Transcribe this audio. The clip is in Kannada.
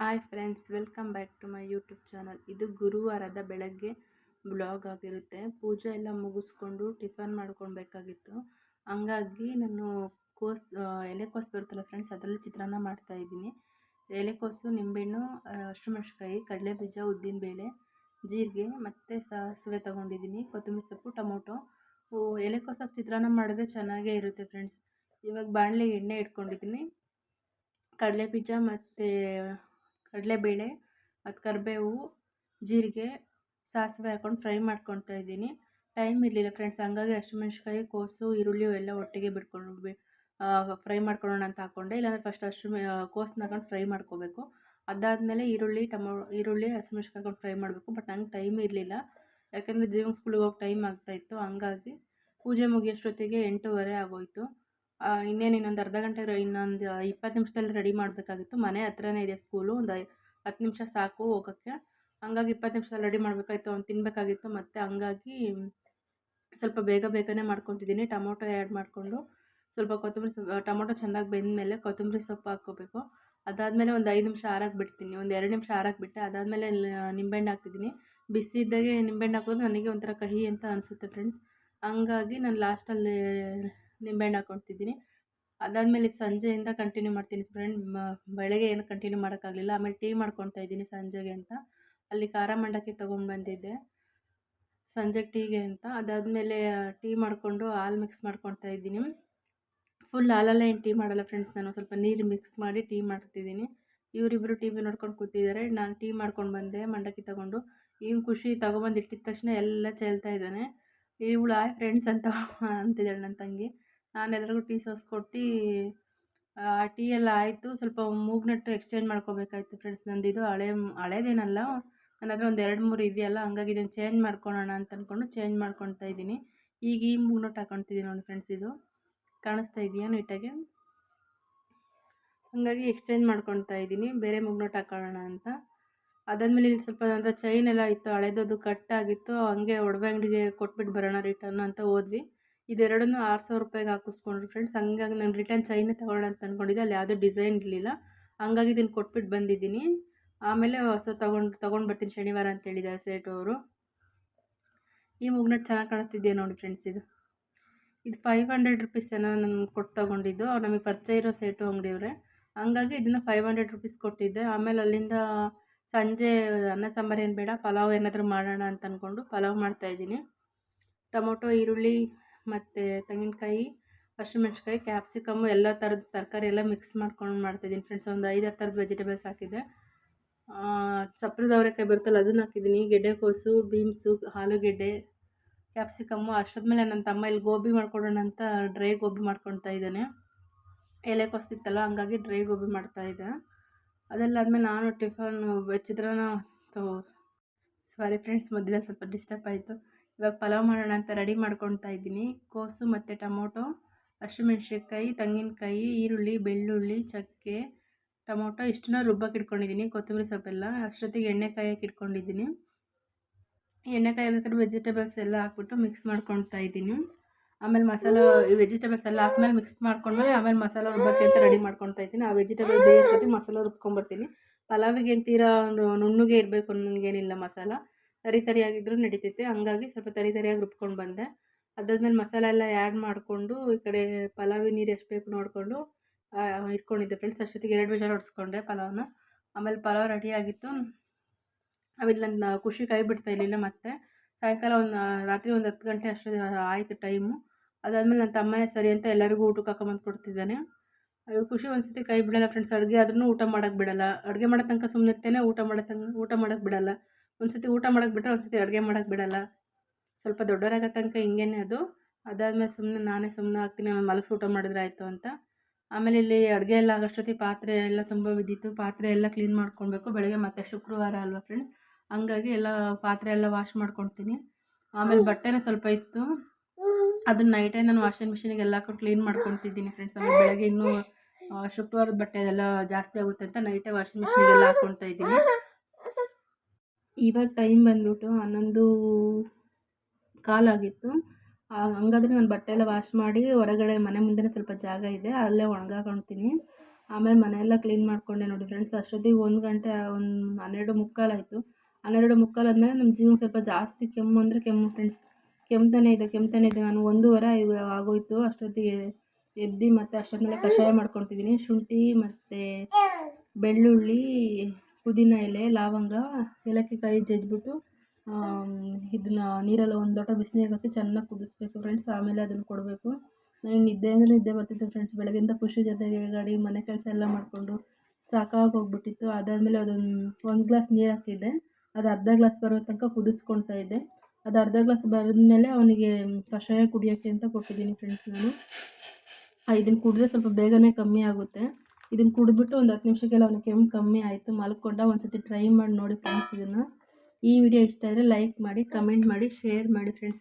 Hi friends welcome back to my YouTube channel ಇದು ಗುರುವಾರದ ಬೆಳಗ್ಗೆ ಬ್ಲಾಗ್ ಆಗಿರುತ್ತೆ. ಪೂಜೆ ಎಲ್ಲ ಮುಗಿಸ್ಕೊಂಡು ಟಿಫನ್ ಮಾಡ್ಕೊಳ್ಬೇಕಾಗಿತ್ತು. ಹಂಗಾಗಿ ನಾನು ಕೋಸ್ ಎಲೆಕೋಸು ಬರುತ್ತಲ್ಲ ಫ್ರೆಂಡ್ಸ್ ಅದರಲ್ಲಿ ಚಿತ್ರಾನ್ನ ಮಾಡ್ತಾಯಿದ್ದೀನಿ ಎಲೆಕೋಸು ನಿಂಬೆಹಣ್ಣು ಹಸಿಮೆಣ್ಸಿನ್ಕಾಯಿ ಕಡಲೆಬೀಜ ಉದ್ದಿನಬೇಳೆ ಜೀರಿಗೆ ಮತ್ತು ಸಾಸಿವೆ ತೊಗೊಂಡಿದ್ದೀನಿ. ಕೊತ್ತಂಬರಿ ಸೊಪ್ಪು, ಟೊಮೊಟೊ. ಎಲೆಕೋಸಾಗಿ ಚಿತ್ರಾನ್ನ ಮಾಡಿದ್ರೆ ಚೆನ್ನಾಗೇ ಇರುತ್ತೆ ಫ್ರೆಂಡ್ಸ್ ಇವಾಗ ಬಾಣಲೆ ಎಣ್ಣೆ ಇಟ್ಕೊಂಡಿದ್ದೀನಿ. ಕಡಲೆಬೀಜ ಮತ್ತು ಕಡಲೆಬೇಳೆ, ಮತ್ತು ಕರಿಬೇವು, ಜೀರಿಗೆ, ಸಾಸಿವೆ ಹಾಕ್ಕೊಂಡು ಫ್ರೈ ಮಾಡ್ಕೊತಾ ಇದ್ದೀನಿ. ಟೈಮ್ ಇರಲಿಲ್ಲ ಫ್ರೆಂಡ್ಸ್, ಹಂಗಾಗಿ ಹಸಿಮೆಣ್ಸಿಕಾಯಿ ಕೋಸು, ಈರುಳ್ಳಿ ಎಲ್ಲ ಒಟ್ಟಿಗೆ ಬಿಟ್ಕೊಂಡು ಫ್ರೈ ಮಾಡ್ಕೊಳ್ಳೋಣ ಅಂತ ಹಾಕ್ಕೊಂಡೆ ಇಲ್ಲಾಂದರೆ ಫಸ್ಟ್ ಹಸಿ ಕೋಸನ್ನ ಹಾಕೊಂಡು ಫ್ರೈ ಮಾಡ್ಕೋಬೇಕು. ಅದಾದಮೇಲೆ ಈರುಳ್ಳಿ, ಟಮೊ, ಈರುಳ್ಳಿ ಹಸಿಮೆಣ್ಸಿಕಾಯಿ ಹಾಕೊಂಡು ಫ್ರೈ ಮಾಡಬೇಕು, ಬಟ್ ನಂಗೆ ಟೈಮ್ ಇರಲಿಲ್ಲ. ಯಾಕೆಂದರೆ ಜೀವನ ಸ್ಕೂಲಿಗೆ ಹೋಗಿ ಟೈಮ್ ಆಗ್ತಾಯಿತ್ತು ಹಂಗಾಗಿ ಪೂಜೆ ಮುಗಿಯೋಷ್ಟೊತ್ತಿಗೆ ಎಂಟೂವರೆ ಆಗೋಯಿತು. ಇನ್ನೇನು ಇನ್ನೊಂದು ಅರ್ಧ ಗಂಟೆ ಇನ್ನೊಂದು ಇಪ್ಪತ್ತು ನಿಮಿಷದಲ್ಲಿ ರೆಡಿ ಮಾಡಬೇಕಾಗಿತ್ತು. ಮನೆ ಹತ್ರನೇ ಇದೆ ಸ್ಕೂಲು ಒಂದು ಹತ್ತು ನಿಮಿಷ ಸಾಕು ಹೋಗೋಕ್ಕೆ. ಹಂಗಾಗಿ ಇಪ್ಪತ್ತು ನಿಮಿಷದಲ್ಲಿ ರೆಡಿ ಮಾಡಬೇಕಾಯ್ತು ಅವ್ನು ತಿನ್ನಬೇಕಾಗಿತ್ತು ಮತ್ತು ಹಂಗಾಗಿ ಸ್ವಲ್ಪ ಬೇಗ ಬೇಗನೆ ಮಾಡ್ಕೊತಿದ್ದೀನಿ. ಟೊಮೊಟೊ ಆ್ಯಡ್ ಮಾಡಿಕೊಂಡು ಸ್ವಲ್ಪ ಕೊತ್ತಂಬರಿ ಸೊಪ್ಪು ಟೊಮೊಟೊ ಚೆನ್ನಾಗಿ ಬೆಂದಮೇಲೆ ಕೊತ್ತಂಬರಿ ಸೊಪ್ಪು ಹಾಕ್ಕೋಬೇಕು. ಅದಾದಮೇಲೆ ಒಂದು ಐದು ನಿಮಿಷ ಆರಕ್ಕೆ ಬಿಡ್ತೀನಿ. ಒಂದು ಎರಡು ನಿಮಿಷ ಆರಕ್ಕೆ ಬಿಟ್ಟೆ. ಅದಾದಮೇಲೆ ನಿಂಬೆಹಣ್ಣು ಹಾಕ್ತಿದ್ದೀನಿ. ಬಿಸಿ ಇದ್ದಾಗೆ ನಿಂಬೆಹಣ್ಣು ಹಾಕೋದು ನನಗೆ ಒಂಥರ ಕಹಿ ಅಂತ ಅನಿಸುತ್ತೆ ಫ್ರೆಂಡ್ಸ್ ಹಂಗಾಗಿ ನಾನು ಲಾಸ್ಟಲ್ಲಿ ನಿಂಬೆಹಣ್ಣು ಹಾಕ್ಕೊತಿದ್ದೀನಿ ಅದಾದಮೇಲೆ ಸಂಜೆಯಿಂದ ಕಂಟಿನ್ಯೂ ಮಾಡ್ತೀನಿ ಫ್ರೆಂಡ್ ಬೆಳಗ್ಗೆ ಏನು ಕಂಟಿನ್ಯೂ ಮಾಡೋಕ್ಕಾಗಲಿಲ್ಲ. ಆಮೇಲೆ ಟೀ ಮಾಡ್ಕೊತಾ ಇದ್ದೀನಿ ಸಂಜೆಗೆ ಅಂತ. ಅಲ್ಲಿ ಖಾರ ಮಂಡಕ್ಕಿ ತೊಗೊಂಡು ಬಂದಿದ್ದೆ. ಸಂಜೆ ಟೀಗೆ ಅಂತ. ಅದಾದಮೇಲೆ ಟೀ ಮಾಡಿಕೊಂಡು ಹಾಲು ಮಿಕ್ಸ್ ಮಾಡ್ಕೊತಾ ಇದ್ದೀನಿ. ಫುಲ್ ಹಾಲಲ್ಲೇ ಏನು ಟೀ ಮಾಡಲ್ಲ ಫ್ರೆಂಡ್ಸ್ ನಾನು ಸ್ವಲ್ಪ ನೀರು ಮಿಕ್ಸ್ ಮಾಡಿ ಟೀ ಮಾಡ್ತಿದ್ದೀನಿ. ಇವರಿಬ್ಬರು ಟಿ ವಿ ನೋಡ್ಕೊಂಡು ಕೂತಿದ್ದಾರೆ. ನಾನು ಟೀ ಮಾಡ್ಕೊಂಡು ಬಂದೆ, ಮಂಡಕ್ಕಿ ತೊಗೊಂಡು. ಇವ್ನು ಖುಷಿ ತೊಗೊಬಂದು ಇಟ್ಟಿದ ತಕ್ಷಣ ಎಲ್ಲ ಚೆಲ್ತಾ ಇದ್ದಾನೆ. ಇವಳು ಆಯ್ ಫ್ರೆಂಡ್ಸ್ ಅಂತ, ಅಂತಿದ್ದಾಳೆ ನನ್ನ ತಂಗಿ. ನಾನು ಎಲ್ರಿಗೂ ಟೀ ಸೋಸ್ಕೊಟ್ಟು ಆ, ಟೀ ಎಲ್ಲ ಆಯಿತು. ಸ್ವಲ್ಪ ಮೂಗ್ನಟ್ಟು ಎಕ್ಸ್ಚೇಂಜ್ ಮಾಡ್ಕೋಬೇಕಾಯ್ತು ಫ್ರೆಂಡ್ಸ್ ನಂದು. ಇದು ಹಳೆ, ಹಳೇದೇನಲ್ಲ ನನ್ನ ಹತ್ರ ಒಂದು ಎರಡು ಮೂರು ಇದೆಯಲ್ಲ, ಹಂಗಾಗಿ ಇದನ್ನು ಚೇಂಜ್ ಮಾಡ್ಕೊಳ್ಳೋಣ ಅಂತ ಅಂದ್ಕೊಂಡು ಚೇಂಜ್ ಮಾಡ್ಕೊತಾ ಇದ್ದೀನಿ. ಈಗ ಈ ಮೂಗ್ನಟ್ಟು ಹಾಕೊತಿದ್ದೀನಿ ನೋಡಿ ಫ್ರೆಂಡ್ಸ್ ಇದು. ಕಾಣಿಸ್ತಾ ಇದೆಯಾ ನೀಟಾಗಿ? ಹಾಗಾಗಿ ಎಕ್ಸ್ಚೇಂಜ್ ಮಾಡ್ಕೊತಾ ಇದ್ದೀನಿ. ಬೇರೆ ಮೂಗ್ನಟ್ಟು ಹಾಕೊಳ್ಳೋಣ ಅಂತ. ಅದಾದಮೇಲೆ ಇಲ್ಲಿ ಸ್ವಲ್ಪ ಅಂದರೆ ಚೈನ್ ಎಲ್ಲ ಇತ್ತು ಹಳೆದದು ಕಟ್ ಆಗಿತ್ತು. ಹಂಗೆ ಒಡವೆ ಅಂಗಡಿಗೆ ಕೊಟ್ಬಿಟ್ಟು ಬರೋಣ ರಿಟರ್ನ್ ಅಂತ ಹೋದ್ವಿ. ಇದೆರಡನ್ನೂ ಆರು ಸಾವಿರ ರೂಪಾಯಿಗೆ ಹಾಕಿಸ್ಕೊಂಡ್ರು ಫ್ರೆಂಡ್ಸ್ ಹಂಗಾಗಿ ನಾನು ರಿಟರ್ನ್ ಚೈನೇ ತೊಗೊಳ್ಳೋಣ ಅಂತ ಅಂದ್ಕೊಂಡಿದ್ದೆ ಅಲ್ಲಿ ಯಾವುದೂ ಡಿಸೈನ್ ಇರಲಿಲ್ಲ. ಹಂಗಾಗಿ ಇದನ್ನು ಕೊಟ್ಬಿಟ್ಟು ಬಂದಿದ್ದೀನಿ. ಆಮೇಲೆ ಹೊಸ ತೊಗೊಂಡು ತೊಗೊಂಡು ಬರ್ತೀನಿ ಶನಿವಾರ ಅಂತ ಹೇಳಿದ್ದಾರೆ ಸೇಟು ಅವರು. ಈ ಮುಗ್ನಟ್ ಚೆನ್ನಾಗಿ ಕಾಣಿಸ್ತಿದೆಯಾ ನೋಡಿ ಫ್ರೆಂಡ್ಸ್ ಇದು. ಇದು ಫೈವ್ ಹಂಡ್ರೆಡ್ ರುಪೀಸ್ ಏನೋ ನಾನು ಕೊಟ್ಟು ತೊಗೊಂಡಿದ್ದು. ಅವ್ರು ನಮಗೆ ಪರಿಚಯ ಇರೋ ಸೇಟು ಅಂಗಡಿಯವ್ರೆ. ಹಂಗಾಗಿ ಇದನ್ನು ಫೈವ್ ಹಂಡ್ರೆಡ್ ರುಪೀಸ್ ಕೊಟ್ಟಿದ್ದೆ. ಆಮೇಲೆ ಅಲ್ಲಿಂದ ಸಂಜೆ ಅನ್ನ ಸಾಂಬಾರು ಏನು ಬೇಡ, ಪಲಾವ್ ಏನಾದರೂ ಮಾಡೋಣ ಅಂತ ಅಂದ್ಕೊಂಡು ಪಲಾವ್ ಮಾಡ್ತಾಯಿದ್ದೀನಿ ಟೊಮೊಟೊ, ಈರುಳ್ಳಿ ಮತ್ತು ತೆಂಗಿನಕಾಯಿ ಹಸಿಮೆಣ್ಸಿಕಾಯಿ ಕ್ಯಾಪ್ಸಿಕಮ್ಮು ಎಲ್ಲ ಥರದ ತರಕಾರಿ ಎಲ್ಲ ಮಿಕ್ಸ್ ಮಾಡ್ಕೊಂಡು ಮಾಡ್ತಾಯಿದ್ದೀನಿ ಫ್ರೆಂಡ್ಸ್ ಒಂದು ಐದಾರು ಥರದ ವೆಜಿಟೇಬಲ್ಸ್ ಹಾಕಿದ್ದೆ. ಚಪ್ರದ ಅವರೆಕಾಯಿ ಬರುತ್ತಲ್ಲ ಅದನ್ನು ಹಾಕಿದ್ದೀನಿ. ಗೆಡ್ಡೆಕೋಸು ಬೀನ್ಸು ಆಲೂಗೆಡ್ಡೆ ಕ್ಯಾಪ್ಸಿಕಮ್ಮು ಅಷ್ಟಾದ್ಮೇಲೆ ನನ್ನ ತಮ್ಮ ಇಲ್ಲಿ ಗೋಬಿ ಮಾಡ್ಕೊಡೋಣ ಅಂತ ಡ್ರೈ ಗೋಬಿ ಮಾಡ್ಕೊತಾ ಇದ್ದಾನೆ. ಎಲೆಕೋಸಿತ್ತಲ್ಲ ಹಂಗಾಗಿ ಡ್ರೈ ಗೋಬಿ ಮಾಡ್ತಾಯಿದ್ದೆ ಅದೆಲ್ಲ ಆದಮೇಲೆ ನಾನು ಟಿಫನ್ ಚಿತ್ರಾನ್ನ ಸಾರಿ ಫ್ರೆಂಡ್ಸ್ ಮಧ್ಯದಲ್ಲಿ ಸ್ವಲ್ಪ ಡಿಸ್ಟರ್ಬ್ ಆಯಿತು. ಇವಾಗ ಪಲಾವ್ ಮಾಡೋಣ ಅಂತ ರೆಡಿ ಮಾಡ್ಕೊತಾ ಇದ್ದೀನಿ. ಕೋಸು ಮತ್ತು ಟೊಮೊಟೊ, ಹಸಿಮೆಣ್ಸಿನ್ಕಾಯಿ, ತೆಂಗಿನಕಾಯಿ, ಈರುಳ್ಳಿ, ಬೆಳ್ಳುಳ್ಳಿ, ಚಕ್ಕೆ, ಟೊಮೊಟೊ ಇಷ್ಟನ್ನ ರುಬ್ಬಕ್ಕೆ ಇಟ್ಕೊಂಡಿದ್ದೀನಿ. ಕೊತ್ತಂಬರಿ ಸೊಪ್ಪೆಲ್ಲ ಅಷ್ಟೊತ್ತಿಗೆ ಎಣ್ಣೆ ಕಾಯಕ್ಕೆ ಇಟ್ಕೊಂಡಿದ್ದೀನಿ. ಎಣ್ಣೆಕಾಯಿ ಕಾಯಬೇಕಾದ್ರೆ ವೆಜಿಟೇಬಲ್ಸ್ ಎಲ್ಲ ಹಾಕ್ಬಿಟ್ಟು ಮಿಕ್ಸ್ ಮಾಡ್ಕೊಳ್ತಾ ಇದ್ದೀನಿ. ಆಮೇಲೆ ಮಸಾಲ, ಈ ವೆಜಿಟೇಬಲ್ಸ್ ಎಲ್ಲ ಹಾಕ್ಮೇಲೆ ಮಿಕ್ಸ್ ಮಾಡ್ಕೊಂಡ್ಮೇಲೆ ಆಮೇಲೆ ಮಸಾಲ ರುಬ್ಬಕ್ಕೆ ಅಂತ ರೆಡಿ ಮಾಡ್ಕೊತಾ ಇದ್ದೀನಿ. ಆ ವೆಜಿಟೇಬಲ್ ಬೇಯಿಸೋದು ಮಸಾಲ ರುಬ್ಕೊಂಬರ್ತೀನಿ ಪಲಾವಿಗೆ ಏನು ತೀರಾ ನುಣ್ಣಗೆ ಇರಬೇಕು ನನಗೇನಿಲ್ಲ ಮಸಾಲ. ತರಿ ತರಿಯಾಗಿದ್ದರೂ ನಡೀತೈತೆ. ಹಂಗಾಗಿ ಸ್ವಲ್ಪ ತರಿ ತರಿಯಾಗಿ ರುಬ್ಕೊಂಡು ಬಂದೆ. ಅದಾದ್ಮೇಲೆ ಮಸಾಲೆ ಎಲ್ಲ ಆ್ಯಡ್ ಮಾಡಿಕೊಂಡು ಈ ಕಡೆ ಪಲಾವಿ ನೀರು ಎಷ್ಟು ಬೇಕು ನೋಡಿಕೊಂಡು ಇಟ್ಕೊಂಡಿದ್ದೆ ಫ್ರೆಂಡ್ಸ್ ಅಷ್ಟೊತ್ತಿಗೆ ಎರಡು ವಿಷಲ್ ಹೊಡ್ಸ್ಕೊಂಡೆ ಪಲಾವ್ನ. ಆಮೇಲೆ ಪಲಾವ್ ರೆಡಿಯಾಗಿತ್ತು ಆಮೇಲೆ ನನ್ನ ಖುಷಿ ಕೈ ಬಿಡ್ತಾ ಇರಲಿಲ್ಲ ಮತ್ತೆ. ಸಾಯಂಕಾಲ ಒಂದು ರಾತ್ರಿ ಒಂದು ಹತ್ತು ಗಂಟೆ ಅಷ್ಟು ಆಯಿತು ಟೈಮು ಅದಾದಮೇಲೆ ನನ್ನ ತಮ್ಮನೇ ಸರಿ ಅಂತ ಎಲ್ಲರಿಗೂ ಊಟಕ್ಕೆ ಹಾಕೊಂಬಂದು ಕೊಡ್ತಿದ್ದಾನೆ. ಖುಷಿ ಒಂದ್ಸತಿ ಕೈ ಬಿಡಲ್ಲ ಫ್ರೆಂಡ್ಸ್ ಅಡುಗೆ ಆದ್ರೂ ಊಟ ಮಾಡೋಕ್ಕೆ ಬಿಡಲ್ಲ. ಅಡುಗೆ ಮಾಡೋ ತನಕ ಸುಮ್ಮನೆ ಇರ್ತೇನೆ ಊಟ ಮಾಡೋ ತನಕ, ಊಟ ಮಾಡೋಕ್ಕೆ ಬಿಡಲ್ಲ. ಒಂದು ಸತಿ ಊಟ ಮಾಡೋಕ್ಕೆ ಬಿಟ್ಟರೆ ಒಂದು ಸತಿ ಅಡುಗೆ ಮಾಡೋಕ್ಕೆ ಬಿಡಲ್ಲ. ಸ್ವಲ್ಪ ದೊಡ್ಡವರಾಗೋ ತನಕ ಹಿಂಗೇನೆ ಅದು. ಅದಾದಮೇಲೆ ಸುಮ್ಮನೆ ನಾನೇ ಸುಮ್ಮನೆ ಆಗ್ತೀನಿ ಮಲಗಿಸಿ ಊಟ ಮಾಡಿದ್ರೆ ಆಯಿತು ಅಂತ. ಆಮೇಲೆ ಇಲ್ಲಿ ಅಡುಗೆ ಎಲ್ಲ ಆಗೋಷ್ಟೊತ್ತಿಗೆ ಪಾತ್ರೆ ಎಲ್ಲ ತುಂಬ ಬಿದ್ದಿತ್ತು. ಪಾತ್ರೆ ಎಲ್ಲ ಕ್ಲೀನ್ ಮಾಡ್ಕೊಳ್ಬೇಕು. ಬೆಳಗ್ಗೆ ಮತ್ತೆ ಶುಕ್ರವಾರ ಅಲ್ವಾ ಫ್ರೆಂಡ್ ಹಂಗಾಗಿ ಎಲ್ಲ ಪಾತ್ರೆ ಎಲ್ಲ ವಾಶ್ ಮಾಡ್ಕೊಳ್ತೀನಿ. ಆಮೇಲೆ ಬಟ್ಟೆನೇ ಸ್ವಲ್ಪ ಇತ್ತು. ಅದನ್ನ ನೈಟೇ ನಾನು ವಾಷಿಂಗ್ ಮಿಷಿನಿಗೆ ಎಲ್ಲ ಹಾಕೊಂಡು ಕ್ಲೀನ್ ಮಾಡ್ಕೊತಿದ್ದೀನಿ ಫ್ರೆಂಡ್ಸ್ ಆಮೇಲೆ ಬೆಳಗ್ಗೆ ಇನ್ನೂ ಶುಕ್ರವಾರದ ಬಟ್ಟೆ ಎಲ್ಲ ಜಾಸ್ತಿ ಆಗುತ್ತೆ ಅಂತ ನೈಟೇ ವಾಷಿಂಗ್ ಮಿಷಿನಿಗೆಲ್ಲ ಹಾಕ್ಕೊಳ್ತಾ ಇದ್ದೀನಿ. ಇವಾಗ ಟೈಮ್ ಬಂದ್ಬಿಟ್ಟು ಹನ್ನೊಂದು ಕಾಲಾಗಿತ್ತು ಹಂಗಾದ್ರೆ ನಾನು ಬಟ್ಟೆ ಎಲ್ಲ ವಾಶ್ ಮಾಡಿ ಹೊರಗಡೆ ಮನೆ ಮುಂದೆನೇ ಸ್ವಲ್ಪ ಜಾಗ ಇದೆ, ಅಲ್ಲೇ ಒಣಗಾಕೊಳ್ತೀನಿ ಆಮೇಲೆ ಮನೆಯೆಲ್ಲ ಕ್ಲೀನ್ ಮಾಡಿಕೊಂಡೆ ನೋಡಿ ಫ್ರೆಂಡ್ಸ್ ಅಷ್ಟೊತ್ತಿಗೆ ಒಂದು ಗಂಟೆ, ಒಂದು ಹನ್ನೆರಡು ಮುಕ್ಕಾಲಾಯಿತು ಹನ್ನೆರಡು ಮುಕ್ಕಾಲಾದ್ಮೇಲೆ ನಮ್ಮ ಜೀವನ ಸ್ವಲ್ಪ ಜಾಸ್ತಿ ಕೆಮ್ಮು ಅಂದರೆ ಕೆಮ್ಮು ಫ್ರೆಂಡ್ಸ್ ಕೆಮ್ತಾನೆ ಇದೆ ಕೆಮ್ತಾನೆ ಇದೆ. ನಾನು ಒಂದೂವರೆ ಆಗೋಯ್ತು. ಅಷ್ಟೊತ್ತಿಗೆ ಎದ್ದು ಮತ್ತು ಅಷ್ಟೊತ್ತಿಗೆ ಕಷಾಯ ಮಾಡ್ಕೊತಿದ್ದೀನಿ ಶುಂಠಿ ಮತ್ತು ಬೆಳ್ಳುಳ್ಳಿ ಪುದೀನ ಎಲೆ, ಲವಂಗ, ಏಲಕ್ಕಿ ಕಾಯಿ ಜಜ್ಜಿಬಿಟ್ಟು ಇದನ್ನ ನೀರಲ್ಲಿ ಒಂದು ಲೋಟ ಬಿಸಿನೀರಿಗೆ ಹಾಕಿ ಚೆನ್ನಾಗಿ ಕುದಿಸ್ಬೇಕು ಫ್ರೆಂಡ್ಸ್ ಆಮೇಲೆ ಅದನ್ನು ಕೊಡಬೇಕು. ನನಗೆ ನಿದ್ದೆ ಅಂದರೆ ನಿದ್ದೆ ಬರ್ತಿತ್ತು ಫ್ರೆಂಡ್ಸ್ ಬೆಳಗ್ಗೆಯಿಂದ ಖುಷಿ ಜೊತೆಗೆ ಗಾಡಿ, ಮನೆ ಕೆಲಸ ಎಲ್ಲ ಮಾಡಿಕೊಂಡು ಸಾಕಾಗಿ ಹೋಗ್ಬಿಟ್ಟಿತ್ತು. ಅದಾದಮೇಲೆ ಅದೊಂದು ಒಂದು ಗ್ಲಾಸ್ ನೀರು ಹಾಕಿದ್ದೆ. ಅದು ಅರ್ಧ ಗ್ಲಾಸ್ ಬರೋ ತನಕ ಕುದಿಸ್ಕೊಳ್ತಾ ಇದ್ದೆ. ಅದು ಅರ್ಧ ಗ್ಲಾಸ್ ಬರೆದ್ಮೇಲೆ ಅವನಿಗೆ ಕಷಾಯ ಕುಡಿಯೋಕ್ಕೆ ಅಂತ ಕೊಟ್ಟಿದ್ದೀನಿ ಫ್ರೆಂಡ್ಸ್ ನಾನು. ಇದನ್ನು ಕುಡಿದ್ರೆ ಸ್ವಲ್ಪ ಬೇಗನೆ ಕಮ್ಮಿ ಆಗುತ್ತೆ. ಇದನ್ನು ಕುಡಿದ್ಬಿಟ್ಟು ಒಂದು ಹತ್ತು ನಿಮಿಷಕ್ಕೆಲ್ಲ ಅವನ ಕೆಮ್ಮು ಕಮ್ಮಿ ಆಯಿತು. ಮಲ್ಕೊಂಡ ಒಂದು ಸತಿ ಟ್ರೈ ಮಾಡಿ ನೋಡಿ ಫ್ರೆಂಡ್ಸ್ ಇದನ್ನು. ಈ ವಿಡಿಯೋ ಇಷ್ಟ ಆದರೆ ಲೈಕ್ ಮಾಡಿ ಕಮೆಂಟ್ ಮಾಡಿ ಶೇರ್ ಮಾಡಿ ಫ್ರೆಂಡ್ಸ್